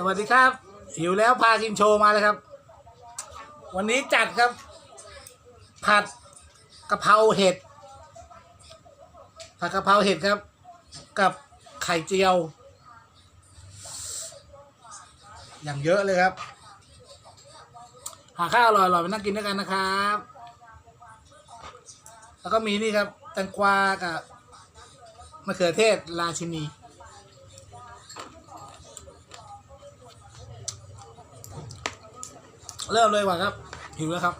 สวัสดีครับ หิวแล้วพากินโชว์มาเลยครับ วันนี้จัดครับ ผัดกะเพราเห็ด ผัดกะเพราเห็ดครับ กับไข่เจียว อย่างเยอะเลยครับ หาข้าวอร่อยๆไปนั่งกินด้วยกันนะครับ แล้วก็มีนี่ครับแตงกวากับมะเขือเทศราชินี เริ่มเลยว่ะครับหิวแล้วครับ